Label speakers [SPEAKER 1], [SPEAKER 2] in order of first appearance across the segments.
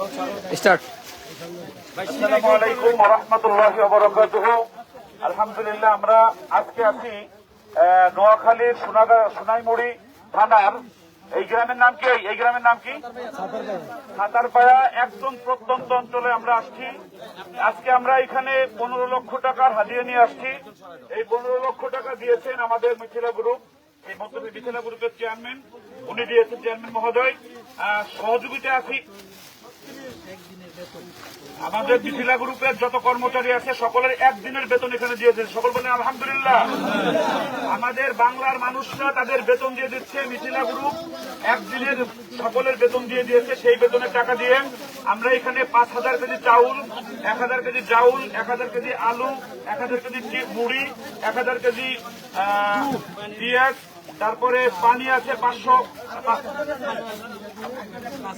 [SPEAKER 1] Start.
[SPEAKER 2] আসসালামু আলাইকুম রহমতুল্লাহি ওবরাকাতুহু। আলহামদুলিল্লাহ, আমরা আজকে আছি নোয়াখালীর সোনাগা- সোনাইমুড়ি থানার। এই গ্রামের নাম কি? এই গ্রামের নাম কি? সাঁতারপায়া একদম প্রত্যন্ত অঞ্চলে আমরা আসছি। আজকে আমরা এখানে পনেরো লক্ষ টাকার হাজিয়ে নিয়ে আসছি। এই পনেরো লক্ষ টাকা দিয়েছেন আমাদের মিথিলা গ্রুপ। এই মন্তব্য মিথিলা গ্রুপের চেয়ারম্যান উনি দিয়েছেন চেয়ারম্যান মহোদয়। সহযোগিতা আছি। আমাদের মিথিলা গ্রুপের যত কর্মচারী আছে, সকলের একদিনের বেতন এখানে দিয়েছে। সকল বলেন আলহামদুলিল্লাহ। আমাদের বাংলার মানুষরা তাদের বেতন দিয়ে দিচ্ছে। মিথিলা গ্রুপ একদিনের সকলের বেতন দিয়ে দিয়েছে। সেই বেতনের টাকা দিয়ে আমরা এখানে পাঁচ হাজার কেজি চাউল, এক হাজার কেজি চাউল, এক হাজার কেজি আলু, এক হাজার কেজি মুড়ি, এক হাজার কেজি পেঁয়াজ, তারপরে পানি আছে পাঁচশো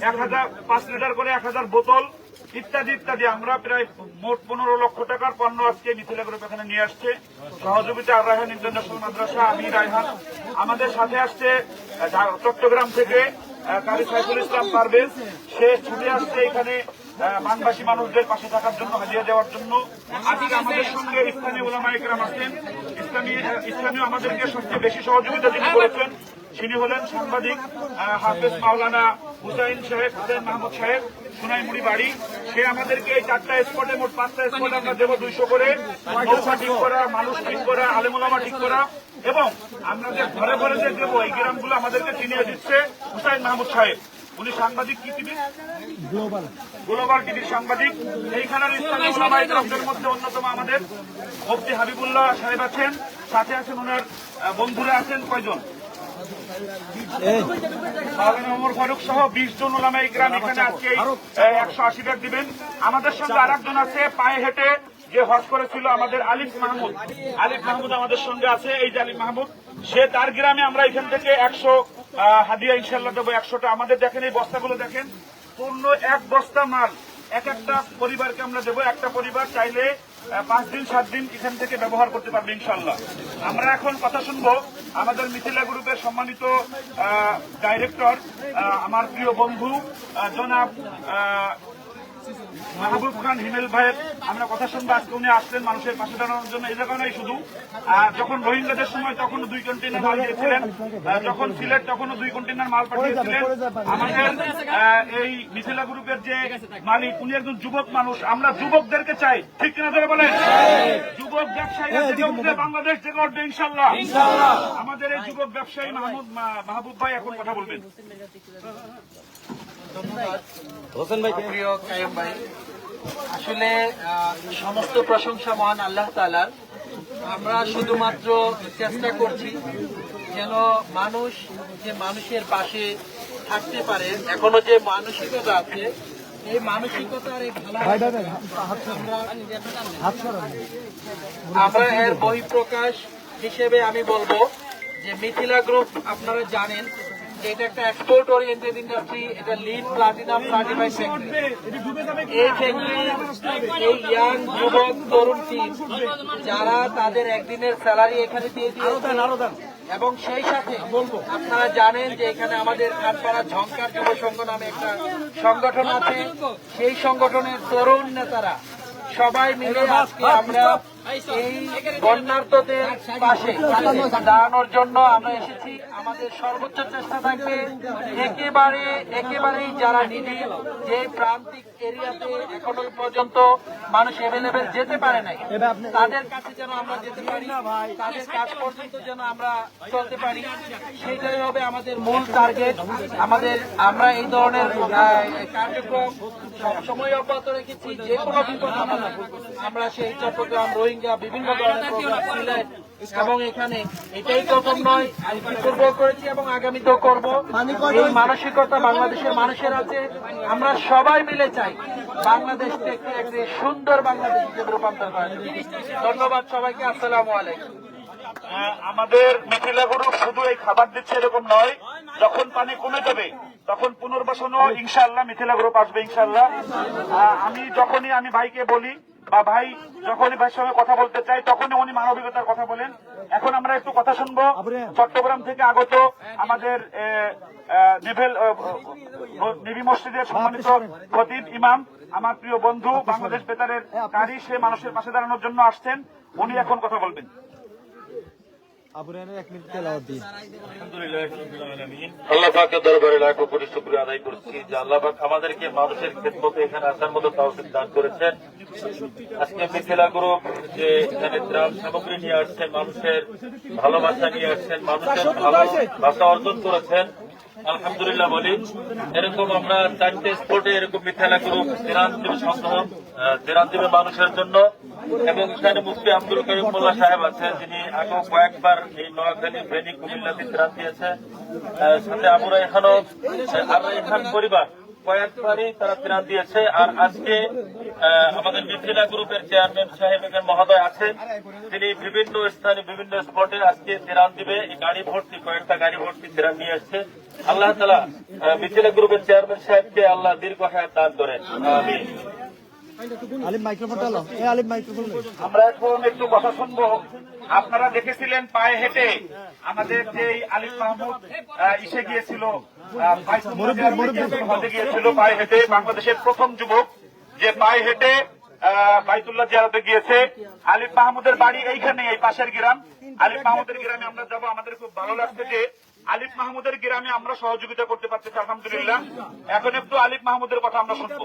[SPEAKER 2] এক হাজার, পাঁচ লিটার করে এক হাজার বোতল ইত্যাদি ইত্যাদি। আমরা প্রায় মোট পনেরো লক্ষ টাকার পণ্য আজকে মিথিলা গ্রুপ এখানে নিয়ে আসছে। সহযোগিতা আর রায়হান ইন্টারন্যাশনাল মাদ্রাসা আমি রায়হান। আমাদের সাথে আসছে চট্টগ্রাম থেকে কারি সাইফুল ইসলাম পারভেজ। সে ছুটে আসছে এখানে আহ, বানবাসী মানুষদের পাশে থাকার জন্য হাজিয়ে দেওয়ার জন্য। আজকে আমাদের সঙ্গে ইসলামী ওলামা ইকরাম আছেন। ইসলামী আহ, ইসলামী আমাদেরকে সবচেয়ে বেশি সহযোগিতা যিনি করেছেন তিনি হলেন সাংবাদিক হাফেজ মাওলানা হুসাইন সাহেব হুসাইন মাহমুদ সাহেব। সোনাইমুড়ি বাড়ি। সে আমাদেরকে এই চারটা স্পটে মোট পাঁচটা স্পটে আমরা দেবো দুইশো করে। নৌকা ঠিক করা মানুষ ঠিক করা আলেমুলামা ঠিক করা। এবং আমরা যে ঘরে ঘরে যে দেবো এই গ্রামগুলো আমাদেরকে চিনিয়ে দিচ্ছে হুসাইন মাহমুদ সাহেব। উনি সাংবাদিক কি টিভি গ্লোবাল গ্লোবাল টিভির সাংবাদিক। এইখানের ইকরামদের মধ্যে অন্যতম আমাদের মুফতি হাবিবুল্লাহ সাহেব আছেন। সাথে আছেন ওনার বন্ধুরা আছেন কয়জন? আলিফ মাহমুদ। সঙ্গে আছে, এই যে আলিফ মাহমুদ। সে তার গ্রামে আমরা এখান থেকে একশো হাদিয়া ইনশাল্লাহ দেবো, একশোটা। আমাদের দেখেন এই বস্তাগুলো দেখেন। পূর্ণ এক বস্তা মাল। এক একটা পরিবারকে আমরা দেবো, একটা পরিবার চাইলে পাঁচ দিন, সাত দিন এখান থেকে ব্যবহার করতে পারবে ইনশাল্লাহ আমরা এখন কথা শুনব আমাদের মিথিলা গ্রুপের সম্মানিত ডাইরেক্টর আমার প্রিয় বন্ধু জনাব মাহবুব খান হিমেল ভাইয়ের আমরা কথা শুনব আজকে উনি আসলেন মানুষের পাশে দাঁড়ানোর জন্য। জায়গা নয় শুধু যখন রোহিঙ্গাদের সময় তখন দুই কন্টেনার মাল দিয়েছিলেন যখন সিলেট তখনও দুই কন্টেনার মাল পাঠিয়েছিলেন। আমাদের এই মিথিলা গ্রুপের যে মালিক উনি একজন যুবক মানুষ। আমরা যুবকদেরকে চাই। ঠিক কিনা ধরে বলেন? যুবক ব্যবসায়ীরা জেগে বাংলাদেশ জেগে উঠবে ইনশাল্লাহ আমাদের এই যুবক ব্যবসায়ী মাহমুদ মাহবুব ভাই এখন কথা বলবেন।
[SPEAKER 3] প্রিয় কায়েম ভাই আসলে সমস্ত প্রশংসা মহান আল্লাহ তালার আমরা শুধুমাত্র চেষ্টা করছি যেন মানুষ যে মানুষের পাশে থাকতে পারে এখনও যে মানসিকতা আছে এই মানসিকতার এই আমরা এর বহিঃপ্রকাশ হিসেবে আমি বলব যে মিথিলা গ্রুপ আপনারা জানেন এটা একটা এক্সপোর্ট ওরিয়েন্টেড ইন্ডাস্ট্রি এটা লিড প্লাটিনাম সার্টিফাইড ফ্যাক্টরি এই ফ্যাক্টরি এই ইয়াং যুবক তরুণ টিম যারা তাদের একদিনের স্যালারি এখানে দিয়ে দিয়েছে। এবং সেই সাথে আপনারা জানেন যে এখানে আমাদের খানপাড়া ঝঙ্কার যুব সংঘ নামে একটা সংগঠন আছে। সেই সংগঠনের তরুণ নেতারা সবাই মিলে আজকে আমরা দাঁড়ানোর জন্য আমরা এসেছি। আমাদের সর্বোচ্চ চেষ্টা থাকবে একেবারে, একেবারেই যারা নিডি যে প্রান্তিক এরিয়াতে এখনও পর্যন্ত মানুষ অ্যাভেলেবেল যেতে পারে নাই, তাদের কাছে যেন আমরা যেতে পারি, তাদের কাছ পর্যন্ত যেন আমরা চলতে পারি, সেইটাই হবে আমাদের মূল টার্গেট আমাদের, আমরা এই ধরনের কার্যক্রম সবসময় অব্যাহত রেখেছি যে কোনো বিপদ আমরা সেই চট্টগ্রাম রোহিঙ্গা বিভিন্ন এবং এখানে এটাই প্রথম নয়, আমি পূর্ব করেছি এবং আগামীতেও করব। এই মানসিকতা বাংলাদেশের মানুষের আছে। আমরা সবাই মিলে চাই বাংলাদেশ থেকে একটি সুন্দর বাংলাদেশ রূপান্তর করা ধন্যবাদ সবাইকে, আসসালামু আলাইকুম।
[SPEAKER 2] আমাদের মিথিলা গ্রুপ শুধু এই খাবার দিচ্ছে এরকম নয়, যখন পানি কমে যাবে, তখন পুনর্বাসনও ইনশাল্লাহ মিথিলা গ্রুপ আসবে ইনশাল্লাহ আমি যখনই আমি ভাইকে বলি বা ভাই যখন ভাইয়ের সঙ্গে কথা বলতে চাই তখনই উনি মানবিকতার কথা বলেন। এখন আমরা একটু কথা শুনব। চট্টগ্রাম থেকে আগত আমাদের নেভেল নেভি মসজিদের সম্মানিত খতিব ইমাম আমার প্রিয় বন্ধু বাংলাদেশ বেতারের কারি সে মানুষের পাশে দাঁড়ানোর জন্য আসছেন। উনি এখন কথা বলবেন
[SPEAKER 3] আবু রেহানের এক মিনিট তেলাওয়াত দিন
[SPEAKER 4] আল্লাহ পাকের দরবারে লাখো কোটি শুক্রিয়া আদায় করছি যে আল্লাহ পাক আমাদেরকে মানুষের খেদমতে এখানে আসার মতো তাওফিক দান করেছেন। আজকে মিথিলা গ্রুপ যে এখানে ত্রাণ সামগ্রী নিয়ে আসছেন মানুষের ভালোবাসা নিয়ে আসছেন মানুষের ভালোবাসা অর্জন করেছেন। আলহামদুলিল্লাহ বলি, এরকম আমরা চারটে স্পোর্টে এরকম মিথিলা গ্রুপ দিবে সংগ্রহ দিবে মানুষের জন্য। এবং এখানে মুফতি আব্দুল করিম মোল্লা সাহেব আছেন যিনি আগেও কয়েকবার এই নোয়াখালী ফেনী কুমিল্লাতে ত্রাণ দিয়েছে। সাথে আমরা এখানেও আর এখান পরিবার, কয়েকবারই তারা ত্রাণ দিয়েছে। আর আজকে আমাদের মিথিলা গ্রুপের চেয়ারম্যান সাহেব এখানে মহোদয় আছেন তিনি বিভিন্ন স্থানে বিভিন্ন স্পটে আজকে ত্রাণ দিবে, এই গাড়ি ভর্তি, কয়েকটা গাড়ি ভর্তি ত্রাণ নিয়ে আসছে। আল্লাহ তালা মিথিলা গ্রুপের চেয়ারম্যান সাহেবকে আল্লাহ দীর্ঘ হায়াত দান করেন।
[SPEAKER 3] আলিম আলিম
[SPEAKER 2] আমরা এখন একটু কথা শুনব। আপনারা দেখেছিলেন পায়ে হেঁটে আমাদের যে আলিফ মাহমুদ ইসে গিয়েছিল গিয়েছিল পায়ে হেঁটে। বাংলাদেশের প্রথম যুবক যে পায়ে হেঁটে বাইতুল্লাহ জিয়ারতে গিয়েছে। আলিফ মাহমুদের বাড়ি এইখানে এই পাশের গ্রাম। আলিফ মাহমুদের গ্রামে আমরা যাব। আমাদের খুব ভালো লাগছে যে আলিফ মাহমুদের গ্রামে আমরা সহযোগিতা করতে পারতেছি আলহামদুলিল্লাহ। এখন একটু আলিফ মাহমুদের কথা আমরা শুনব।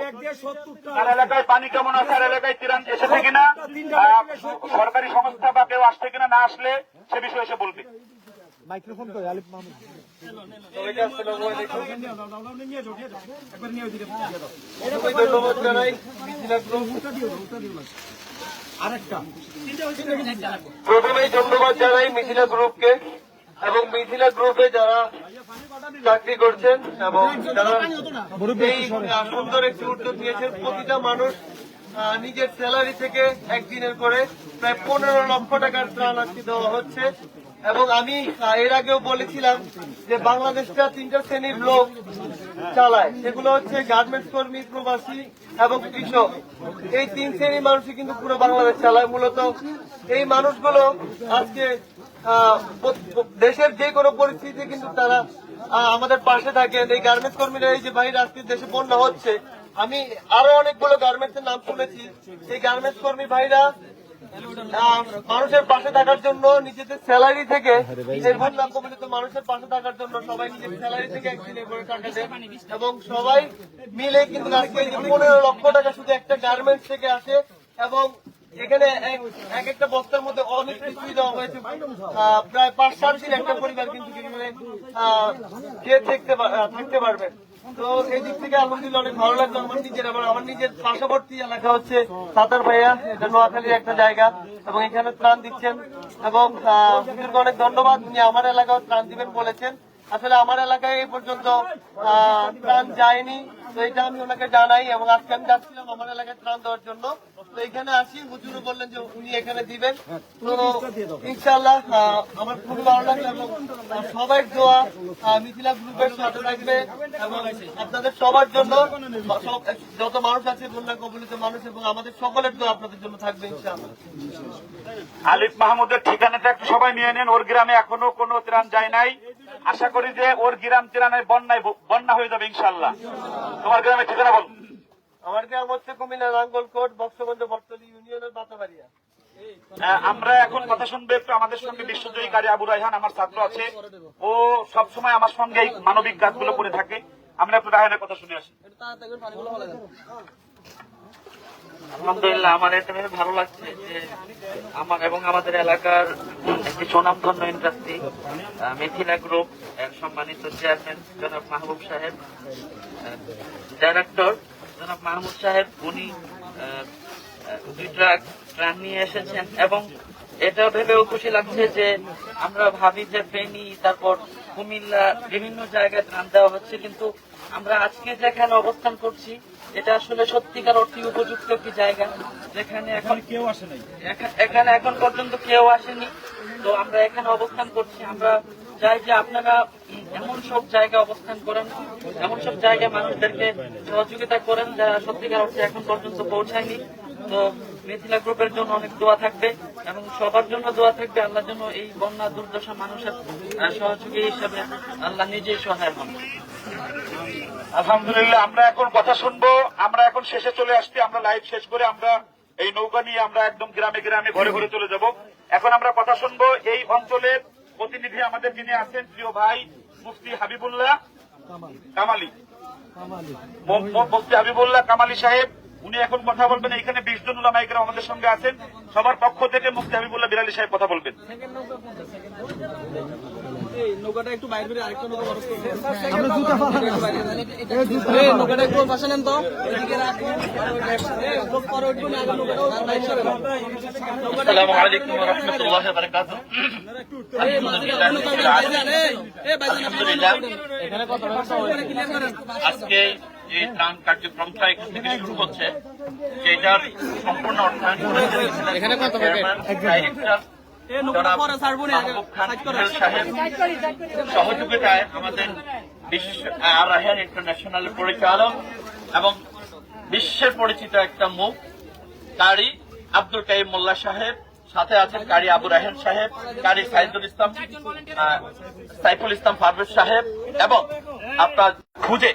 [SPEAKER 2] তার এলাকায় পানি কেমন আছে? আর এলাকায় তিরান এসেছে কিনা? সরকারি সংস্থা বা কেউ আসছে কিনা না আসলে সে বিষয়ে এসে বলবে।
[SPEAKER 3] মাইক্রোফোন কই আলিফ মাহমুদ?
[SPEAKER 5] ধন্যবাদ জানাই প্রথমেই ধন্যবাদ জানাই মিথিলা গ্রুপকে। এবং মিথিলা গ্রুপে যারা চাকরি করছেন এবং যারা এই সুন্দর একটি উদ্যোগ নিয়েছেন, প্রতিটা মানুষ নিজের স্যালারি থেকে একদিনের করে প্রায় পনেরো লক্ষ টাকার ত্রাণ আজকে দেওয়া হচ্ছে। এবং আমি এর আগেও বলেছিলাম যে বাংলাদেশটা তিনটা শ্রেণির লোক চালায়। সেগুলো হচ্ছে গার্মেন্টস কর্মী, প্রবাসী এবং কৃষক। এই তিন শ্রেণির মানুষই কিন্তু পুরো বাংলাদেশ চালায়। মূলত এই মানুষগুলো আজকে দেশের যে কোনো পরিস্থিতিতে কিন্তু তারা আমাদের পাশে থাকেন। এই গার্মেন্টস কর্মীরা, এই যে বাইরে আজকে দেশে বন্যা হচ্ছে, আমি আরও অনেকগুলো গার্মেন্টস এর নাম শুনেছি। এই গার্মেন্টস কর্মী ভাইরা মানুষের পাশে থাকার জন্য নিজেদের স্যালারি থেকে নিজের মানুষের পাশে থাকার জন্য সবাই নিজের স্যালারি থেকে এবং সবাই মিলে কিন্তু পনেরো লক্ষ টাকা শুধু একটা গার্মেন্টস থেকে আসে। এবং এখানে এক- এক একটা বস্তার মধ্যে অনেক কিছুই দেওয়া হয়েছে। প্রায় পাঁচ সাত দিন একটা পরিবার কিন্তু থাকতে এলাকা হচ্ছে সাতার ভাইয়া নোয়াখালীর একটা জায়গা, এবং এখানে ত্রাণ দিচ্ছেন। এবং অনেক ধন্যবাদ, উনি আমার এলাকাও ত্রাণ দিবেন বলেছেন। আসলে আমার এলাকায় এই পর্যন্ত ত্রাণ যায়নি। তো এটা আমি ওনাকে জানাই এবং আজকে আমি যাচ্ছিলাম আমার এলাকায় ত্রাণ দেওয়ার জন্য। তো এখানে আসি হুজুরও বললেন যে উনি এখানে দিবেন। তো ইনশাল্লাহ আমার খুবই ভালো লাগল এবং সবাই দোয়া মিথিলা গ্রুপের সাথে থাকবে এবং আপনাদের সবার জন্য যত মানুষ আছে বন্যা কবলিত মানুষ এবং আমাদের সকলের দোয়া আপনাদের জন্য থাকবে ইনশাআল্লাহ।
[SPEAKER 2] আলিফ মাহমুদের ঠিকানাটা একটু সবাই নিয়ে নেন ওর গ্রামে এখনও কোনো ত্রাণ যায় নাই। আশা করি যে ওর গ্রাম ত্রাণের বন্যায় বন্যা হয়ে যাবে ইনশাল্লাহ তোমার গ্রামের ঠিকানা বল।
[SPEAKER 5] আমার গ্রাম হচ্ছে কুমিল্লা নাঙ্গলকোট বক্সবন্ধ বটতলি ইউনিয়নের বাতাবাড়িয়া।
[SPEAKER 2] আমরা এখন কথা শুনব একটু আমাদের সঙ্গে বিশ্বজয়ী কারি আবু রায়হান আমার ছাত্র আছে। ও সব সময় আমার সঙ্গে এই মানবিক গাছগুলো করে থাকে। আমরা একটু রায়হানের কথা শুনে আসি।
[SPEAKER 6] আলহামদুলিল্লাহ, আমার এটা ভেবে ভালো লাগছে যে আমার এবং আমাদের এলাকার একটি সুনামধন্য ইন্ডাস্ট্রি মিথিলা গ্রুপ এর সম্মানিত চেয়ারম্যান জনাব মাহবুব সাহেব ডাইরেক্টর জনাব মাহমুদ সাহেব, উনি দুই ট্রাক ট্রান নিয়ে এসেছেন এবং এটা ভেবেও খুশি লাগছে যে আমরা ভাবি যে ফেনী, তারপর কুমিল্লা, বিভিন্ন জায়গায় ত্রাণ দেওয়া হচ্ছে, কিন্তু আমরা আজকে যেখানে অবস্থান করছি এটা আসলে সত্যিকার অর্থে উপযুক্ত একটি জায়গা। যেখানে এখন কেউ আসে নাই। এখানে এখন পর্যন্ত কেউ আসেনি। তো আমরা এখানে অবস্থান করছি। আমরা চাই যে আপনারা এমন সব জায়গায় অবস্থান করেন। এমন সব জায়গায় মানুষদেরকে সহযোগিতা করেন যারা সত্যিকার অর্থে এখন পর্যন্ত পৌঁছায়নি। তো মিথিলা গ্রুপের জন্য অনেক দোয়া থাকবে এবং সবার জন্য দোয়া থাকবে। আল্লাহর জন্য এই বন্যা দুর্দশা মানুষের সহযোগী হিসাবে আল্লাহ নিজেই সহায় হন।
[SPEAKER 2] আলহামদুলিল্লাহ, আমরা এখন কথা শুনব। আমরা এখন শেষে চলে আসছি, আমরা লাইভ শেষ করে আমরা এই নৌকা নিয়ে আমরা একদম গ্রামে গ্রামে ঘরে ঘরে চলে যাব। এখন আমরা কথা শুনব এই অঞ্চলের প্রতিনিধি আমাদের যিনি আছেন, প্রিয় ভাই মুফতি হাবিবুল্লাহ কামালি। মুফতি হাবিবুল্লাহ কামালি সাহেব, উনি এখন কথা বলবেন। এখানে বিশ জন উলামাইকরা আমাদের সঙ্গে আছেন। সবার পক্ষ থেকে মুফতি হাবিবুল্লাহ বিরালি সাহেব কথা বলবেন।
[SPEAKER 5] নৌকাটা একটু বাইরে বেরিয়ে আরেকটা নৌকা বরফ করবে।
[SPEAKER 3] আমরা জুতা ফালান
[SPEAKER 5] এই নৌকাটা একটু পাশে নেন তো। এদিকে এই, লোক পরে উঠবো না, আগে নৌকাটা বাইরে।
[SPEAKER 6] আসসালামু আলাইকুম ওয়া রাহমাতুল্লাহি ওয়া বারাকাতুহু।
[SPEAKER 5] এখানে কত
[SPEAKER 6] আজকে যে ত্রাণ কার্যক্রমটা এখান থেকে শুরু হচ্ছে সেটার সম্পূর্ণ অর্থায়ন এখানে কত ডাইরেক্টর সহযোগিতায় আমাদের আর পরিচালক এবং বিশ্বের পরিচিত একটা মুখ কারি আব্দুল কাইম মোল্লা সাহেব সাথে আছেন কারি আবু রাহেন সাহেব কারি সাইদুল ইসলাম সাইফুল ইসলাম পারভেজ সাহেব এবং আপনার খুঁজে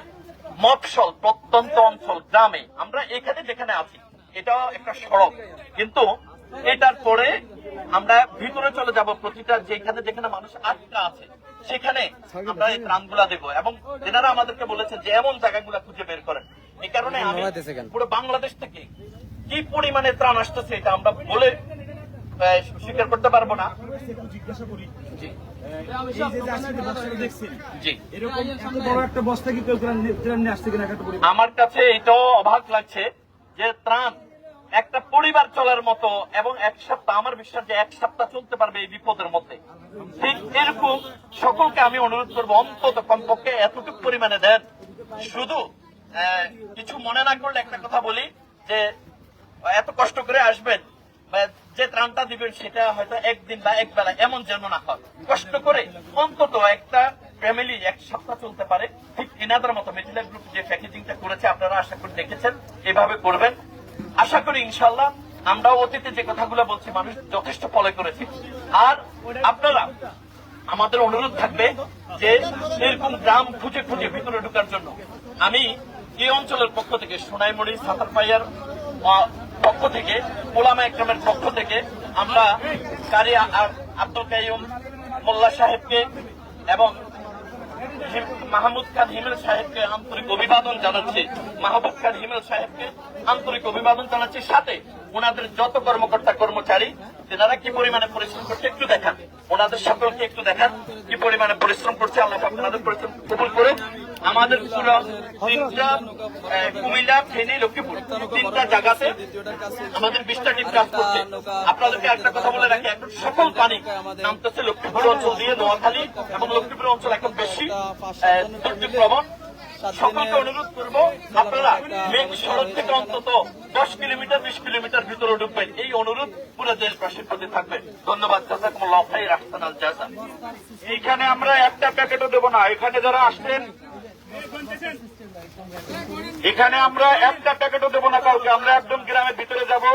[SPEAKER 6] মফসল প্রত্যন্ত অঞ্চল গ্রামে আমরা এখানে যেখানে আছি এটা একটা সড়ক। কিন্তু এটার পরে আমরা ভিতরে চলে যাব প্রতিটা যেখানে যেখানে মানুষ আটকা আছে সেখানে আমরা এই ত্রাণগুলা দেবো। এবং এনারা আমাদেরকে বলেছেন যে এমন জায়গাগুলা খুঁজে বের করেন। এই কারণে আমি পুরো বাংলাদেশ থেকে কি পরিমাণে ত্রাণ আসতেছে এটা আমরা বলে স্বীকার করতে পারব না। জি। জি।
[SPEAKER 3] বড় একটা বস্তা কি কেউ ট্রেন নিয়ে আসছে কিনা একটা পরিবার
[SPEAKER 6] আমার কাছে এটাও অবাক লাগছে যে ত্রাণ একটা পরিবার চলার মতো এবং এক সপ্তাহ, আমার বিশ্বাস যে এক সপ্তাহ চলতে পারবে এই বিপদের মধ্যে। ঠিক এরকম সকলকে আমি অনুরোধ করব, অন্তত কমপক্ষে এতটুকু পরিমাণে দেন। শুধু কিছু মনে না করলে একটা কথা বলি, যে এত কষ্ট করে আসবেন যে ত্রাণটা দিবেন সেটা হয়তো একদিন বা এক বেলা এমন যেন না হয়। কষ্ট করে অন্তত একটা ফ্যামিলি এক সপ্তাহ চলতে পারে। ঠিক এনাদের মতো মেটিলা গ্রুপ যে প্যাকেজিংটা করেছে, আপনারা আশা করি দেখেছেন, এভাবে করবেন। করি ইনশাল্লাহ আমরাও অতীতে যে কথাগুলো বলছি, মানুষ যথেষ্ট ফলো করেছে। আর আপনারা, আমাদের অনুরোধ থাকবে যে এরকম গ্রাম খুঁজে খুঁজে ভিতরে ঢুকার জন্য। আমি এই অঞ্চলের পক্ষ থেকে, সোনাইমুড়ি সাতারপাইয়ার পক্ষ থেকে, ওলামা একরমের পক্ষ থেকে, আমরা কারি আব্দুল কাইম মোল্লা সাহেবকে এবং মাহমুদ খান হিমেল সাহেবকে আন্তরিক অভিবাদন জানাচ্ছি। মাহবুব খান হিমেল সাহেবকে আন্তরিক অভিবাদন জানাচ্ছি। সাথে ওনাদের যত কর্মকর্তা কর্মচারী তেনারা কি পরিমাণে পরিশ্রম করছে একটু দেখান। ওনাদের সকলকে একটু দেখান কি পরিমাণে পরিশ্রম করছে। আল্লাহ পাক ওনাদের পরিশ্রম কবুল করে আমাদের কুমিল্লা ফেনী লক্ষ্মীপুর তিনটা জায়গাতে আমাদের বিশটা টিম কাজ করছে। আপনাদেরকে একটা কথা বলে রাখি এখন সকল পানি নামতেছে লক্ষ্মীপুর অঞ্চল দিয়ে নোয়াখালী এবং লক্ষ্মীপুর অঞ্চল এখন বেশি আহ, দুর্যোগপ্রবণ। সকলকে অনুরোধ করব, আপনারা মেঘ সড়ক থেকে অন্তত দশ কিলোমিটার, বিশ কিলোমিটার ভিতরে ঢুকবেন। এই অনুরোধ পুরো দেশবাসীর প্রতি থাকবে। ধন্যবাদ, জাজাকুমুল্লাহ খাই রাহসান আল জাজা।
[SPEAKER 2] এইখানে আমরা একটা প্যাকেটও দেবো না, এখানে যারা আসছেন এখানে আমরা একটা প্যাকেটও দেবো না কাউকে। আমরা একদম গ্রামের ভিতরে যাব,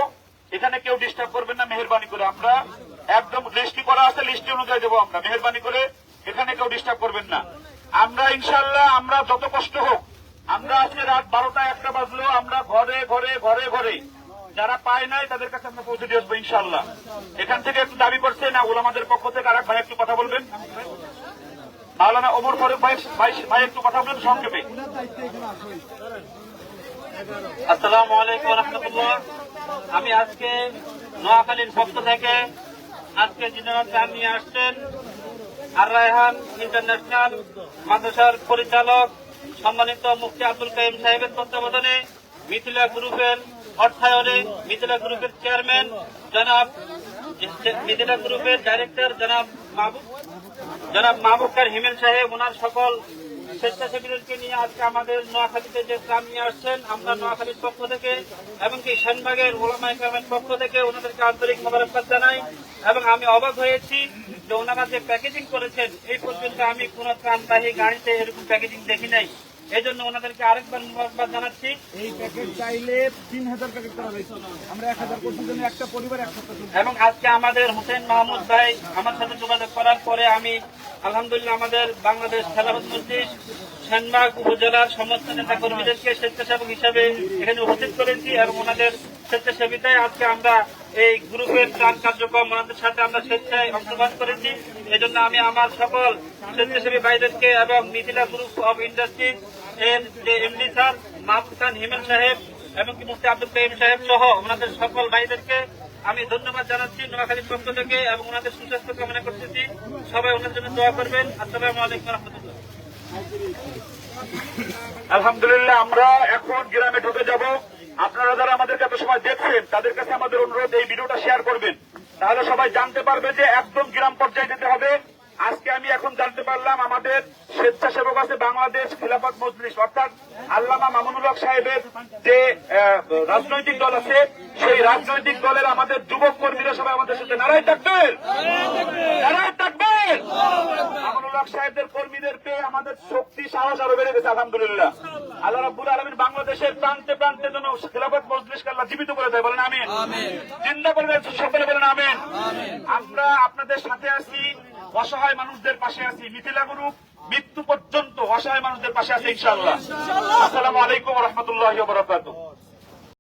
[SPEAKER 2] এখানে কেউ ডিস্টার্ব করবেন না, মেহরবানি করে আমরা একদম লিস্টি করা আছে, লিস্টি অনুযায়ী দেবো আমরা। মেহরবানি করে এখানে কেউ ডিস্টার্ব করবেন না। আমরা ইনশাল্লাহ আমরা যত কষ্ট হোক, আমরা আজকে রাত বারোটা একটা বাজলো, আমরা ঘরে ঘরে ঘরে ঘরে। যারা পায় নাই, তাদের কাছে আমরা পৌঁছে দিয়ে আসব ইনশাল্লাহ এখান থেকে একটু দাবি করছে, না ওলামাদের পক্ষ থেকে আর ভাই একটু কথা বলবেন। মাওলানা ওমর ফারুক ভাই, ভাই- একটু কথা বলবেন সংক্ষেপে।
[SPEAKER 6] আসসালাম আলাইকুম রহমতুল্লাহ। আমি আজকে নোয়াখালীর পক্ষ থেকে আজকে ত্রাণ নিয়ে আসছেন আর রায়হান ইন্টারন্যাশনাল মাদ্রাসার পরিচালক সম্মানিত মুক্তি আব্দুল কাইম সাহেবের তত্ত্বাবধানে মিথিলা গ্রুপের অর্থায়নে মিথিলা গ্রুপের চেয়ারম্যান জনাব মিথিলা গ্রুপের ডাইরেক্টর জনাব মাহবুব জনাব মাহবুবকার হিমেল সাহেব, ওনার সকল স্বেচ্ছাসেবীদেরকে নিয়ে আজকে আমাদের নোয়াখালীতে যে ত্রাণ নিয়ে আসছেন, আমরা নোয়াখালীর পক্ষ থেকে এমনকি সেনবাগের ওলামা পক্ষ থেকে ওনাদেরকে আন্তরিক মোবারকবাদ জানাই এবং আমি অবাক হয়েছি যে ওনারা যে প্যাকেজিং করেছেন, এই পর্যন্ত আমি কোন ত্রাণবাহী গাড়িতে এরকম প্যাকেজিং দেখি নাই।
[SPEAKER 7] এই জন্য ওনাদেরকে আরেকবার মুবারকবাদ জানাচ্ছি।
[SPEAKER 2] এই প্যাকেট চাইলে তিন হাজার প্যাকেট করা হয়েছে আমরা এক হাজার করছি জন্য একটা পরিবার এক সপ্তাহ
[SPEAKER 7] এবং আজকে আমাদের হোসেন মাহমুদ ভাই আমার সাথে যোগাযোগ করার পরে আমি আলহামদুলিল্লাহ আমাদের বাংলাদেশ খেলাফত মজলিস সেনবাগ উপজেলার সমস্ত নেতা কর্মীদেরকে স্বেচ্ছাসেবক হিসাবে এখানে উপস্থিত করেছি এবং ওনাদের স্বেচ্ছাসেবিতায় আজকে আমরা এই গ্রুপের ত্রাণ কার্যক্রম ওনাদের সাথে আমরা স্বেচ্ছায় অংশগ্রহণ করেছি। এজন্য আমি আমার সকল স্বেচ্ছাসেবী ভাইদেরকে এবং মিথিলা গ্রুপ অফ ইন্ডাস্ট্রিজ ধন্যবাদ জানাচ্ছি নোয়াখালীর করতেছি। সবাই ওনার জন্য করবেন।
[SPEAKER 2] আলহামদুলিল্লাহ, আমরা এখন গ্রামে ঢুকে যাব। আপনারা যারা আমাদেরকে এত সময় দেখছেন, তাদের কাছে আমাদের অনুরোধ এই ভিডিওটা শেয়ার করবেন। তাহলে সবাই জানতে পারবে যে একদম গ্রাম পর্যায়ে যেতে হবে। আজকে আমি এখন জানতে পারলাম আমাদের স্বেচ্ছাসেবক আছে বাংলাদেশ খিলাফত মজলিস। অর্থাৎ আল্লামা মামুনুল হক সাহেবের যে রাজনৈতিক দল আছে সেই রাজনৈতিক দলের আমাদের যুবক কর্মীরা সবাই আমাদের সাথে নারায় থাকবেন। নারায় থাকবেন। মামুনুল হক সাহেবদের কর্মীদের পেয়ে আমাদের শক্তি সাহস আরও বেড়ে গেছে আলহামদুলিল্লাহ। আল্লাহ রাব্বুল আলমিন বাংলাদেশের প্রান্তে প্রান্তে যেন খিলাফত মজলিসকে আল্লাহ জীবিত করে দেয় বলেন আমিন। চিন্তা করে দেয় সকলে বলেন আমিন। আমরা আপনাদের সাথে আছি অসহায় মানুষদের পাশে আছি মিথিলা গুরু মৃত্যু পর্যন্ত অসহায় মানুষদের পাশে আছে ইনশাআল্লাহ। আসসালামু আলাইকুম রহমতুল্লাহ বরকাত